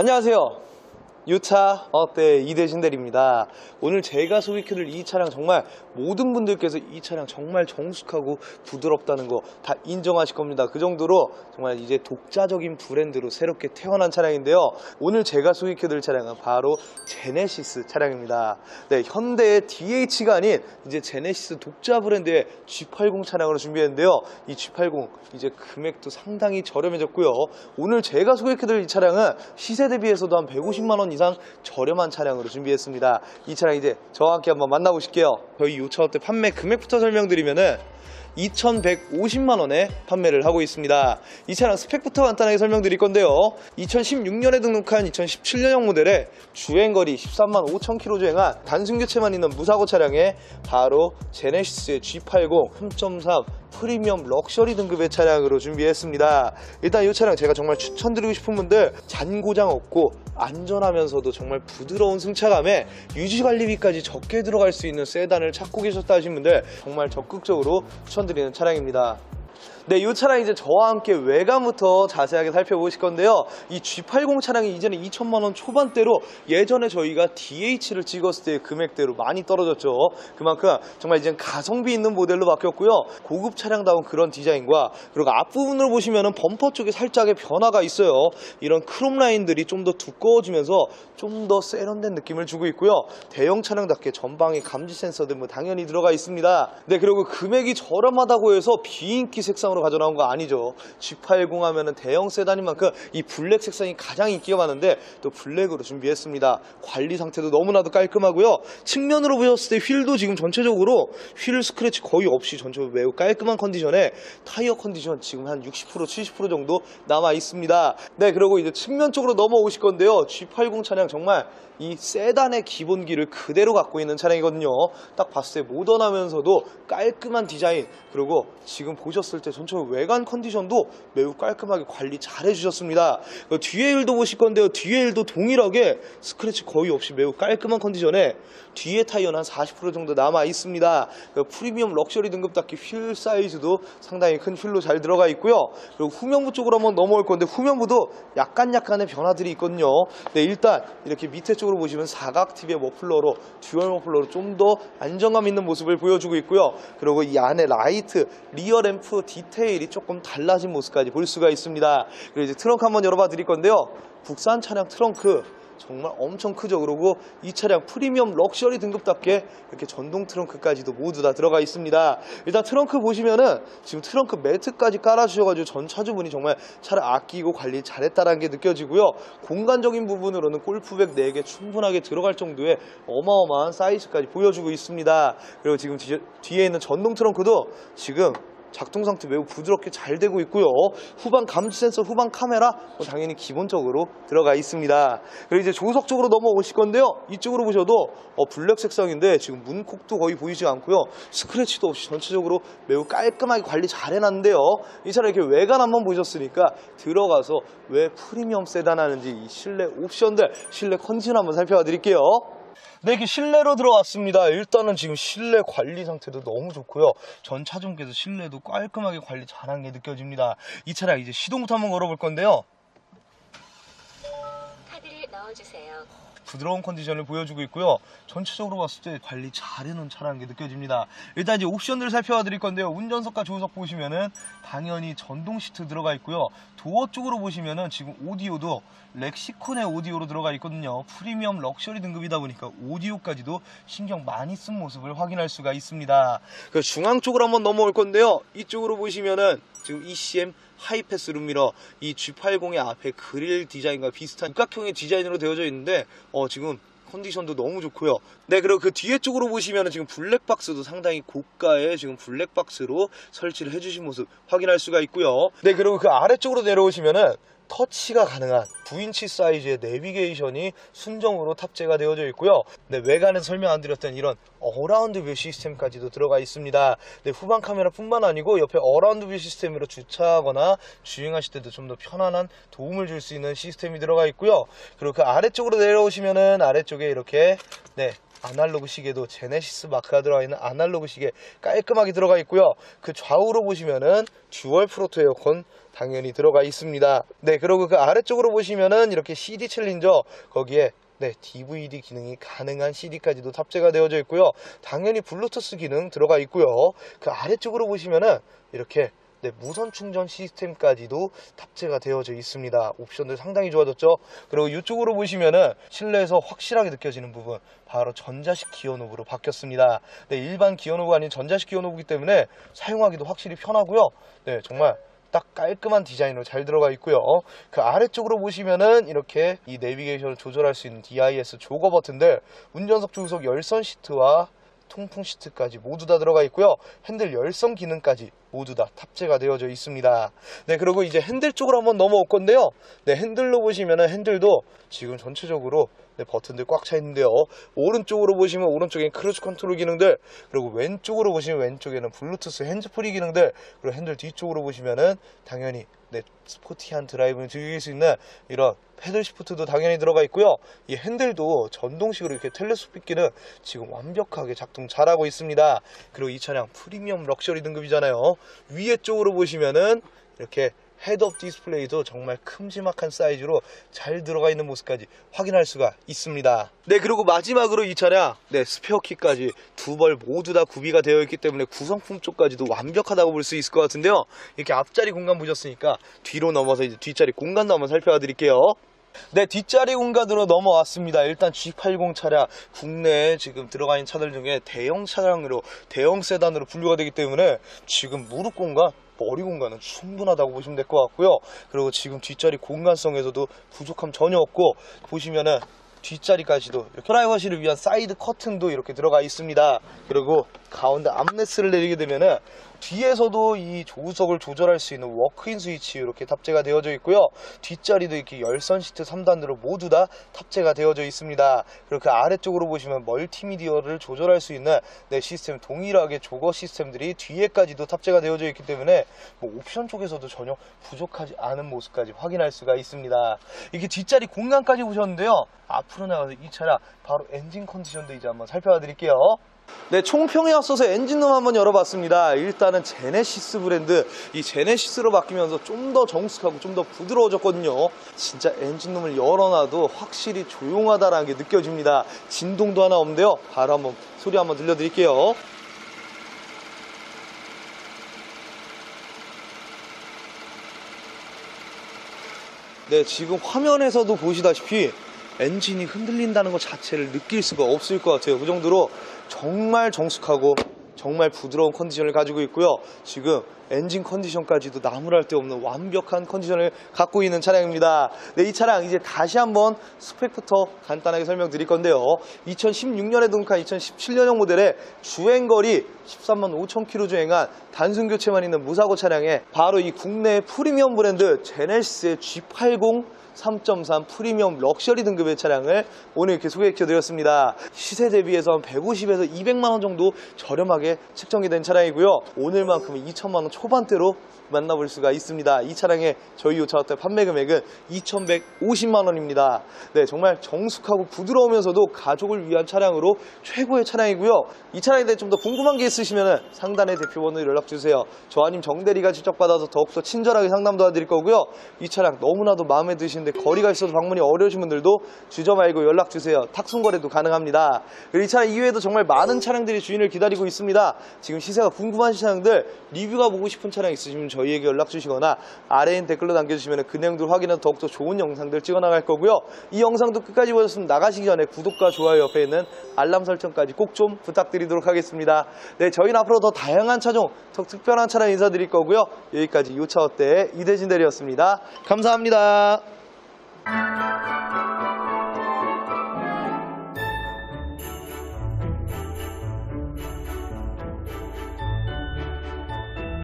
안녕하세요. 유차 어때 이대신 대리입니다. 오늘 제가 소개해드릴 이 차량 정말 모든 분들께서 이 차량 정말 정숙하고 부드럽다는 거 다 인정하실 겁니다. 그 정도로 정말 이제 독자적인 브랜드로 새롭게 태어난 차량인데요. 오늘 제가 소개해드릴 차량은 바로 제네시스 차량입니다. 네, 현대의 DH가 아닌 이제 제네시스 독자 브랜드의 G80 차량으로 준비했는데요. 이 G80 이제 금액도 상당히 저렴해졌고요. 오늘 제가 소개해드릴 이 차량은 시세 대비해서도 한 150만 원 이상 저렴한 차량으로 준비했습니다. 이 차량 이제 저와 함께 한번 만나보실게요. 저희 요차업대 판매 금액부터 설명드리면은 2,150만 원에 판매를 하고 있습니다. 이 차량 스펙부터 간단하게 설명드릴 건데요. 2016년에 등록한 2017년형 모델의 주행거리 13만 5천 킬로 주행한 단순 교체만 있는 무사고 차량에 바로 제네시스의 G80 3.3 프리미엄 럭셔리 등급의 차량으로 준비했습니다. 일단 이 차량 제가 정말 추천드리고 싶은 분들 잔고장 없고 안전하면서도 정말 부드러운 승차감에 유지관리비까지 적게 들어갈 수 있는 세단을 찾고 계셨다 하신 분들 정말 적극적으로 추천드리는 차량입니다. 네, 이 차량 이제 저와 함께 외관부터 자세하게 살펴보실 건데요. 이 G80 차량이 이제는 2천만 원 초반대로 예전에 저희가 DH를 찍었을 때의 금액대로 많이 떨어졌죠. 그만큼 정말 이제 가성비 있는 모델로 바뀌었고요. 고급 차량다운 그런 디자인과 그리고 앞부분으로 보시면은 범퍼 쪽에 살짝의 변화가 있어요. 이런 크롬 라인들이 좀 더 두꺼워지면서 좀 더 세련된 느낌을 주고 있고요. 대형 차량답게 전방에 감지 센서들 뭐 당연히 들어가 있습니다. 네, 그리고 금액이 저렴하다고 해서 비인기 색상으로 가져나온 거 아니죠. G80 하면은 대형 세단인 만큼 이 블랙 색상이 가장 인기가 많은데 또 블랙으로 준비했습니다. 관리 상태도 너무나도 깔끔하고요. 측면으로 보셨을 때 휠도 지금 전체적으로 휠 스크래치 거의 없이 전체적으로 매우 깔끔한 컨디션에 타이어 컨디션 지금 한 60% 70% 정도 남아 있습니다. 네, 그리고 이제 측면 쪽으로 넘어오실 건데요. G80 차량 정말 이 세단의 기본기를 그대로 갖고 있는 차량이거든요. 딱 봤을 때 모던하면서도 깔끔한 디자인 그리고 지금 보셨을 때 전체 외관 컨디션도 매우 깔끔하게 관리 잘 해주셨습니다. 그 뒤에 휠도 보실 건데요. 뒤에 휠도 동일하게 스크래치 거의 없이 매우 깔끔한 컨디션에 뒤에 타이어는 한 40% 정도 남아 있습니다. 그 프리미엄 럭셔리 등급답게 휠 사이즈도 상당히 큰 휠로 잘 들어가 있고요. 그리고 후면부 쪽으로 한번 넘어올 건데 후면부도 약간 약간의 변화들이 있거든요. 네, 일단 이렇게 밑에 쪽으로 보시면 사각 팁의 머플러로 듀얼 머플러로 좀 더 안정감 있는 모습을 보여주고 있고요. 그리고 이 안에 라이트, 리어 램프 디테일이 조금 달라진 모습까지 볼 수가 있습니다. 그리고 이제 트렁크 한번 열어봐 드릴 건데요. 국산 차량 트렁크 정말 엄청 크죠. 그리고 이 차량 프리미엄 럭셔리 등급답게 이렇게 전동 트렁크까지도 모두 다 들어가 있습니다. 일단 트렁크 보시면은 지금 트렁크 매트까지 깔아주셔가지고 전 차주분이 정말 차를 아끼고 관리 잘했다라는 게 느껴지고요. 공간적인 부분으로는 골프백 4개 충분하게 들어갈 정도의 어마어마한 사이즈까지 보여주고 있습니다. 그리고 지금 뒤, 뒤에 있는 전동 트렁크도 지금 작동 상태 매우 부드럽게 잘 되고 있고요. 후방 감지 센서, 후방 카메라 뭐 당연히 기본적으로 들어가 있습니다. 그리고 이제 조석 쪽으로 넘어오실 건데요. 이쪽으로 보셔도 어, 블랙 색상인데 지금 문콕도 거의 보이지 않고요. 스크래치도 없이 전체적으로 매우 깔끔하게 관리 잘 해놨는데요. 이 차량 이렇게 외관 한번 보셨으니까 들어가서 왜 프리미엄 세단 하는지 이 실내 옵션들, 실내 컨디션 한번 살펴봐 드릴게요. 네, 이렇게 실내로 들어왔습니다. 일단은 지금 실내 관리 상태도 너무 좋고요. 전 차종께서 실내도 깔끔하게 관리 잘한 게 느껴집니다. 이 차량 이제 시동부터 한번 걸어볼 건데요. 카드를 넣어주세요. 부드러운 컨디션을 보여주고 있고요. 전체적으로 봤을 때 관리 잘 해놓은 차라는 게 느껴집니다. 일단 이제 옵션들을 살펴봐 드릴 건데요. 운전석과 조수석 보시면은 당연히 전동 시트 들어가 있고요. 도어 쪽으로 보시면은 지금 오디오도 렉시콘의 오디오로 들어가 있거든요. 프리미엄 럭셔리 등급이다 보니까 오디오까지도 신경 많이 쓴 모습을 확인할 수가 있습니다. 그 중앙 쪽으로 한번 넘어올 건데요. 이쪽으로 보시면은 지금 ECM 하이패스 룸미러 이 G80의 앞에 그릴 디자인과 비슷한 육각형의 디자인으로 되어져 있는데 어 지금 컨디션도 너무 좋고요. 네, 그리고 그 뒤에 쪽으로 보시면 지금 블랙박스도 상당히 고가의 지금 블랙박스로 설치를 해주신 모습 확인할 수가 있고요. 네, 그리고 그 아래쪽으로 내려오시면은 터치가 가능한 9인치 사이즈의 내비게이션이 순정으로 탑재가 되어져 있고요. 네, 외관에서 설명 안 드렸던 이런 어라운드 뷰 시스템까지도 들어가 있습니다. 네, 후방 카메라뿐만 아니고 옆에 어라운드 뷰 시스템으로 주차하거나 주행하실 때도 좀 더 편안한 도움을 줄 수 있는 시스템이 들어가 있고요. 그리고 그 아래쪽으로 내려오시면은 아래쪽에 이렇게 네, 아날로그 시계도 제네시스 마크가 들어가 있는 아날로그 시계 깔끔하게 들어가 있고요. 그 좌우로 보시면은 듀얼 프로토 에어컨 당연히 들어가 있습니다. 네, 그리고 그 아래쪽으로 보시면은 이렇게 CD 챌린저 거기에 네, DVD 기능이 가능한 CD까지도 탑재가 되어져 있고요. 당연히 블루투스 기능 들어가 있고요. 그 아래쪽으로 보시면은 이렇게 네, 무선 충전 시스템까지도 탑재가 되어져 있습니다. 옵션들 상당히 좋아졌죠. 그리고 이쪽으로 보시면은 실내에서 확실하게 느껴지는 부분 바로 전자식 기어노브로 바뀌었습니다. 네, 일반 기어노브가 아닌 전자식 기어노브이기 때문에 사용하기도 확실히 편하고요. 네, 정말 딱 깔끔한 디자인으로 잘 들어가 있고요. 그 아래쪽으로 보시면은 이렇게 이 내비게이션을 조절할 수 있는 DIS 조거 버튼들, 운전석 조수석 열선 시트와 통풍 시트까지 모두 다 들어가 있고요. 핸들 열선 기능까지 모두 다 탑재가 되어져 있습니다. 네, 그리고 이제 핸들 쪽으로 한번 넘어올 건데요. 네, 핸들로 보시면은 핸들도 지금 전체적으로 네, 버튼들 꽉 차 있는데요. 오른쪽으로 보시면 오른쪽엔 크루즈 컨트롤 기능들, 그리고 왼쪽으로 보시면 왼쪽에는 블루투스 핸즈프리 기능들, 그리고 핸들 뒤쪽으로 보시면은 당연히 네, 스포티한 드라이브를 즐길 수 있는 이런 패들 시프트도 당연히 들어가 있고요. 이 핸들도 전동식으로 이렇게 텔레스픽 기능 지금 완벽하게 작동 잘하고 있습니다. 그리고 이 차량 프리미엄 럭셔리 등급이잖아요. 위에 쪽으로 보시면은 이렇게 헤드업 디스플레이도 정말 큼지막한 사이즈로 잘 들어가 있는 모습까지 확인할 수가 있습니다. 네, 그리고 마지막으로 이 차량, 네, 스페어 키까지 두 벌 모두 다 구비가 되어 있기 때문에 구성품 쪽까지도 완벽하다고 볼 수 있을 것 같은데요. 이렇게 앞자리 공간 보셨으니까 뒤로 넘어서 이제 뒷자리 공간도 한번 살펴봐 드릴게요. 네, 뒷자리 공간으로 넘어왔습니다. 일단 G80 차량, 국내에 지금 들어가 있는 차들 중에 대형 차량으로, 대형 세단으로 분류가 되기 때문에 지금 무릎 공간, 머리 공간은 충분하다고 보시면 될 것 같고요. 그리고 지금 뒷자리 공간성에서도 부족함 전혀 없고, 보시면은 뒷자리까지도 이렇게 프라이버시를 위한 사이드 커튼도 이렇게 들어가 있습니다. 그리고 가운데 암레스를 내리게 되면은 뒤에서도 이 조수석을 조절할 수 있는 워크인 스위치 이렇게 탑재가 되어져 있고요. 뒷자리도 이렇게 열선 시트 3단으로 모두 다 탑재가 되어져 있습니다. 그리고 그 아래쪽으로 보시면 멀티미디어를 조절할 수 있는 네, 시스템 동일하게 조거 시스템들이 뒤에까지도 탑재가 되어져 있기 때문에 뭐 옵션 쪽에서도 전혀 부족하지 않은 모습까지 확인할 수가 있습니다. 이게 뒷자리 공간까지 보셨는데요. 앞으로 나가서 이 차량 바로 엔진 컨디션도 이제 한번 살펴봐 드릴게요. 네, 총평에 앞서서 엔진룸 한번 열어봤습니다. 일단은 제네시스 브랜드, 이 제네시스로 바뀌면서 좀 더 정숙하고 좀 더 부드러워졌거든요. 진짜 엔진룸을 열어놔도 확실히 조용하다라는 게 느껴집니다. 진동도 하나 없는데요. 바로 한번 소리 한번 들려드릴게요. 네, 지금 화면에서도 보시다시피 엔진이 흔들린다는 것 자체를 느낄 수가 없을 것 같아요. 그 정도로 정말 정숙하고 정말 부드러운 컨디션을 가지고 있고요. 지금 엔진 컨디션까지도 나무랄 데 없는 완벽한 컨디션을 갖고 있는 차량입니다. 네, 이 차량 이제 다시 한번 스펙부터 간단하게 설명드릴 건데요. 2016년에 등록한 2017년형 모델의 주행거리 13만 5천 킬로 주행한 단순 교체만 있는 무사고 차량에 바로 이 국내 프리미엄 브랜드 제네시스의 G80 3.3 프리미엄 럭셔리 등급의 차량을 오늘 이렇게 소개해드렸습니다. 시세 대비해서 한 150에서 200만 원 정도 저렴하게 책정이 된 차량이고요. 오늘만큼은 2천만 원 초반대로 만나볼 수가 있습니다. 이 차량의 저희 요차호텔 판매 금액은 2,150만 원입니다. 네, 정말 정숙하고 부드러우면서도 가족을 위한 차량으로 최고의 차량이고요. 이 차량에 대해 좀 더 궁금한 게 있으시면 상단의 대표번호로 연락 주세요. 저 아님 정대리가 직접 받아서 더욱더 친절하게 상담 도와드릴 거고요. 이 차량 너무나도 마음에 드시는데 거리가 있어서 방문이 어려우신 분들도 주저 말고 연락 주세요. 탁송 거래도 가능합니다. 그리고 이 차량 이외에도 정말 많은 차량들이 주인을 기다리고 있습니다. 지금 시세가 궁금한 차량들 리뷰가 보고 싶은 차량 있으시면 저희에게 연락 주시거나 있는 댓글로 남겨주시면 그 내용들 확인해서 더욱더 좋은 영상들 찍어 나갈 거고요. 이 영상도 끝까지 보셨으면 나가시기 전에 구독과 좋아요 옆에 있는 알람 설정까지 꼭 좀 부탁드리도록 하겠습니다. 네, 저희는 앞으로 더 다양한 차종, 더 특별한 차량 인사드릴 거고요. 여기까지 요차 어때 이대진 대리였습니다. 감사합니다.